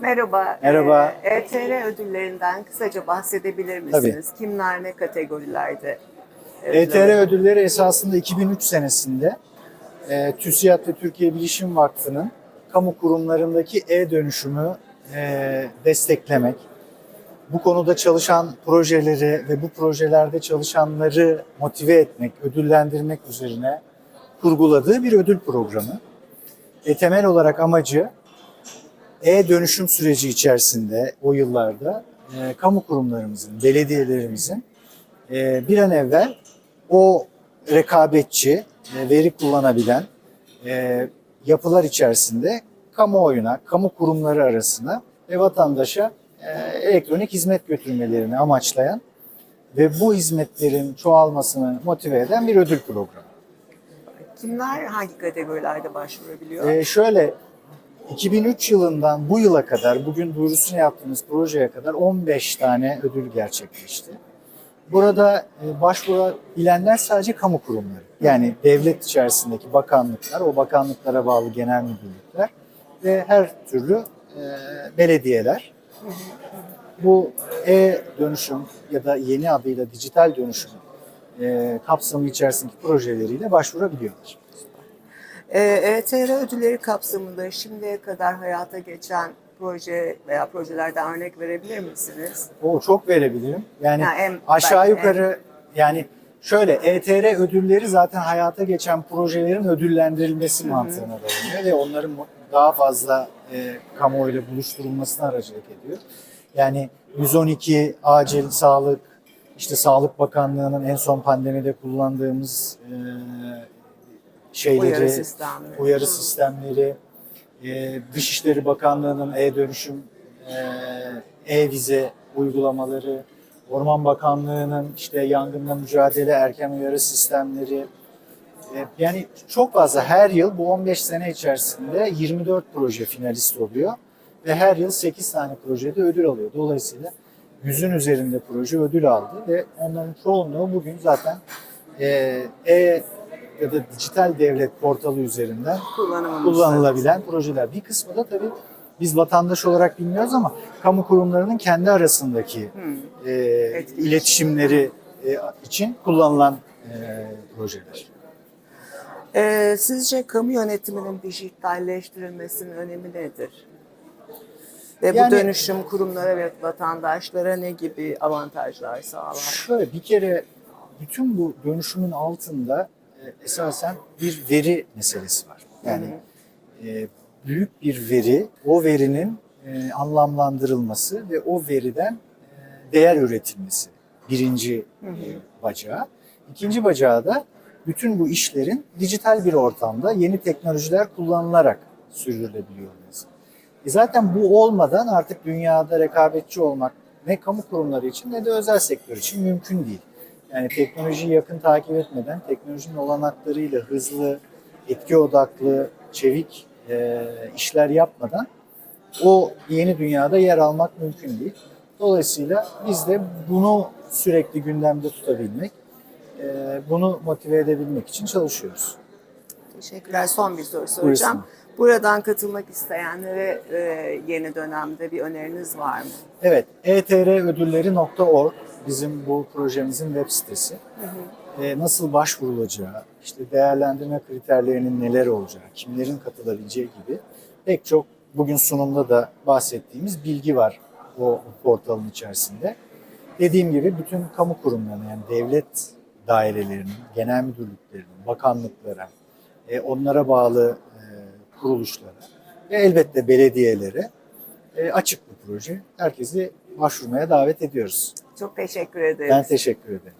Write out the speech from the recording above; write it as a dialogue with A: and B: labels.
A: Merhaba.
B: Merhaba.
A: Ee, ETR ödüllerinden kısaca bahsedebilir misiniz? Kimler ne kategorilerde?
B: ETR ödülleri esasında 2003 senesinde e, TÜSİAD ve Türkiye Bilişim Vakfı'nın kamu kurumlarındaki e-dönüşümü e, desteklemek, bu konuda çalışan projeleri ve bu projelerde çalışanları motive etmek, ödüllendirmek üzerine kurguladığı bir ödül programı. E, temel olarak amacı e-dönüşüm süreci içerisinde o yıllarda e, kamu kurumlarımızın, belediyelerimizin e, bir an evvel o rekabetçi, e, veri kullanabilen e, yapılar içerisinde kamuoyuna, kamu kurumları arasına ve vatandaşa e, elektronik hizmet götürmelerini amaçlayan ve bu hizmetlerin çoğalmasını motive eden bir ödül programı.
A: Kimler hangi kategorilerde başvurabiliyor?
B: Ee, şöyle 2003 yılından bu yıla kadar, bugün duyurusunu yaptığımız projeye kadar 15 tane ödül gerçekleşti. Burada e, başvurabilenler sadece kamu kurumları. Yani devlet içerisindeki bakanlıklar, o bakanlıklara bağlı genel müdürlükler ve her türlü e, belediyeler. Bu e-dönüşüm ya da yeni adıyla dijital dönüşüm e, kapsamı içerisindeki projeleriyle başvurabiliyorlar.
A: Ee, ETR ödülleri kapsamında şimdiye kadar hayata geçen proje veya projelerden örnek verebilir misiniz?
B: O çok verebilirim. Yani
A: Ha, en-
B: aşağı yukarı yani şöyle ETR ödülleri zaten hayata geçen projelerin ödüllendirilmesi mantığına dayanıyor ve onların daha fazla e, kamuoyuyla buluşturulmasına aracılık ediyor. Yani 112 acil sağlık, işte Sağlık Bakanlığı'nın en son pandemide kullandığımız e, şeyleri,
A: Uyarı sistemleri.
B: uyarı sistemleri, e, Dışişleri Bakanlığı'nın e-dönüşüm, e, e-vize uygulamaları, Orman Bakanlığı'nın işte yangınla mücadele erken uyarı sistemleri, e, yani çok fazla her yıl bu 15 sene içerisinde 24 proje finalist oluyor ve her yıl 8 tane projede ödül alıyor. Dolayısıyla yüzün üzerinde proje ödül aldı ve onların çoğunluğu bugün zaten e, e ya da dijital devlet portalı üzerinden kullanılabilen projeler. Bir kısmı da tabii biz vatandaş olarak bilmiyoruz ama kamu kurumlarının kendi arasındaki
A: Hmm.
B: e,
A: Etkileşim.
B: iletişimleri e, için kullanılan e, projeler.
A: Ee, sizce kamu yönetiminin dijitalleştirilmesinin önemi nedir? Ve bu
B: Yani-
A: dönüşüm kurumlara ve vatandaşlara ne gibi avantajlar sağlar?
B: Şöyle bir kere bütün bu dönüşümün altında e, esasen bir veri meselesi var. Yani e, büyük bir veri, o verinin e, anlamlandırılması ve o veriden e, değer üretilmesi birinci e, bacağı. İkinci bacağı da bütün bu işlerin dijital bir ortamda yeni teknolojiler kullanılarak sürdürülebiliyor olması. E zaten bu olmadan artık dünyada rekabetçi olmak ne kamu kurumları için ne de özel sektör için mümkün değil. Yani teknolojiyi yakın takip etmeden, teknolojinin olanaklarıyla hızlı, etki odaklı, çevik e, işler yapmadan o yeni dünyada yer almak mümkün değil. Dolayısıyla biz de bunu sürekli gündemde tutabilmek, e, bunu motive edebilmek için çalışıyoruz.
A: Teşekkürler. Son bir soru soracağım.
B: Buyursun.
A: Buradan katılmak isteyenlere e, yeni dönemde bir öneriniz var mı?
B: Evet, E etrödülleri.org bizim bu projemizin web sitesi. Ee, nasıl başvurulacağı, işte değerlendirme kriterlerinin neler olacağı, kimlerin katılabileceği gibi pek çok bugün sunumda da bahsettiğimiz bilgi var o portalın içerisinde. Dediğim gibi bütün kamu kurumlarına yani devlet dairelerinin, genel müdürlüklerinin, bakanlıklara, e, onlara bağlı e, kuruluşlara ve elbette belediyelere e, açık bu proje. Herkesi başvurmaya davet ediyoruz.
A: Çok teşekkür ederiz.
B: Ben teşekkür ederim.